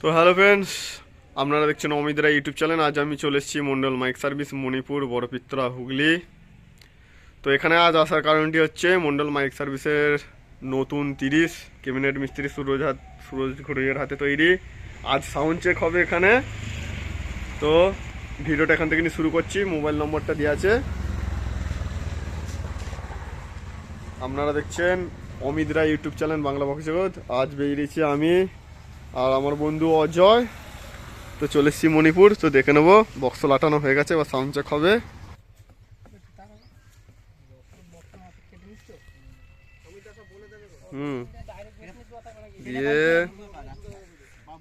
তো hello friends আপনারা দেখছেন অমিতরা ইউটিউব চ্যানেল আজ আমি চলে এসেছি মন্ডল মাইক সার্ভিস, মণিপুর, বড়পিত্রা, হুগলি। তো এখানে আজ আসার কারণটি হচ্ছে মন্ডল মাইক সার্ভিসের নতুন তিরিশ ক্যাবিনেট মিস্ত্রি সুরজ হাত, সুরজ ঘড়িয়ার হাতে তৈরি। আজ সাউন্ড চেক হবে এখানে। তো ভিডিওটা এখান থেকে শুরু করছি মোবাইল নম্বরটা দেওয়া আছে। আপনারা দেখছেন Amit Roy YouTube channel Bangla box Jagat আজ বেরিয়েছি আমি আর আমার বন্ধু অজয়। তো চলে এসেছি মণিপুর, তো দেখে নেব বক্স লাটানো হয়ে গেছে বা সাউন্ড চেক হবে। হুম। দিয়ে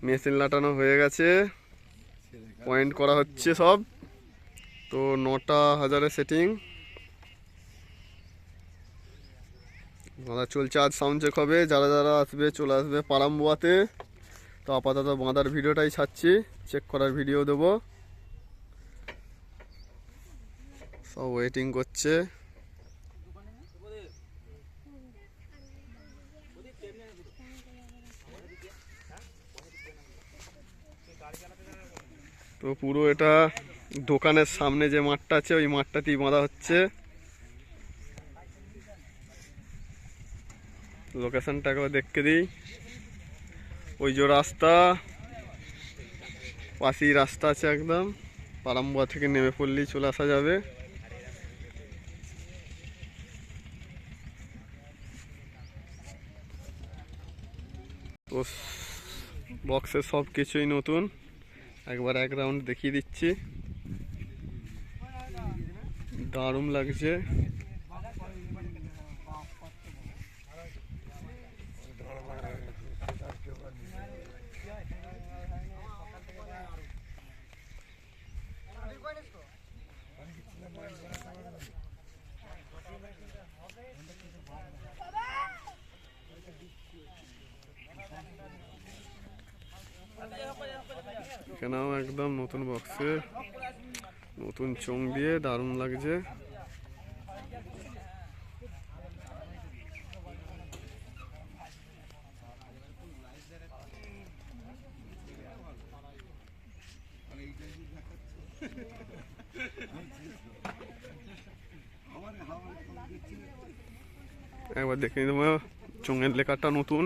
মেশিন লাটানো হয়ে গেছে। পয়েন্ট করা হচ্ছে সব। তো নটা হাজারের সেটিং চলছে, আজ সাউন্ড চেক হবে। যারা যারা আসবে, চলে আসবে পারাম্বুয়াতে তো আপাতত বাঁধার ভিডিওটাই ছাড়ছি। চেক করার ভিডিও দেবো। সব ওয়েটিং করছে। তো পুরো এটা দোকানের সামনে যে মাঠটা আছে, ওই মাঠটাতেই বাঁধা হচ্ছে। লোকেশনটা দেখতে দিই। ওই যে রাস্তা, পাশেই রাস্তা আছে একদম। পারাম্বুয়া থেকে নেমে পড়লেই চলে আসা যাবে। তো বক্সের সব কিছুই নতুন। একবার এক রাউন্ড দেখিয়ে দিচ্ছি। দারুণ লাগছে। এখানেও একদম নতুন বক্সে নতুন চোং দিয়ে দারুণ লাগছে। একবার দেখে নেব চোঙের লেখাটা নতুন।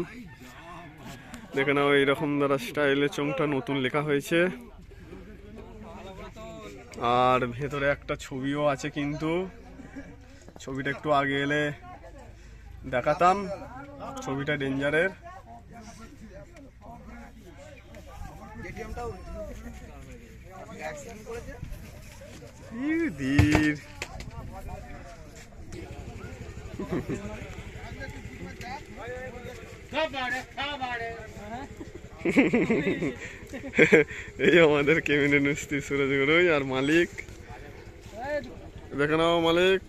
দেখে নাও, এইরকম দ্বারা স্টাইলে চোংটা নতুন লেখা হয়েছে। আর ভেতরে একটা ছবিও আছে কিন্তু। ছবিটা একটু আগে এলে দেখাতাম, ছবিটা ডেঞ্জারের। ধীর এই আমাদের ক্যাবিনেট মিস্ত্রি সুরজ গরুই আর মালিক। দেখে নাও মালিক।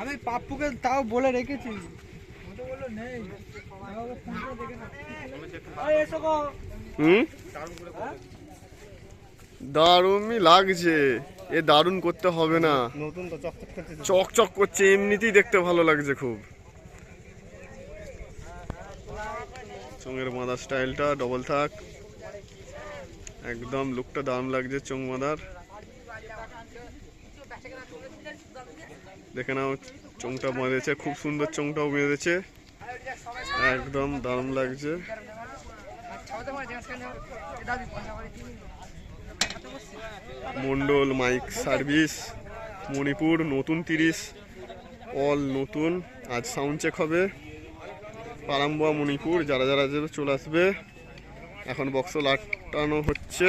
আমি পাপ্পুকে তাও বলে রেখেছি। হুম? দারুণই লাগছে। এ দারুণ করতে হবে না। নতুন তো চকচক করছে এমনিতেই দেখতে ভালো লাগছে খুব। চোঙের মাদার স্টাইলটা ডবল থাক। একদম লুকটা দারুণ লাগছে চোঙ মাদার। দেখে নাও চোঙটা বেঁধেছে খুব সুন্দর চোঙটাও বেঁধেছে। একদম দারুণ লাগছে। মন্ডল মাইক সার্ভিস, মণিপুর নতুন তিরিশ, অল নতুন, আজ সাউন্ড চেক হবে। পারাম্বা মণিপুর, যারা যারা চলে আসবে, এখন বক্স লাটানো হচ্ছে।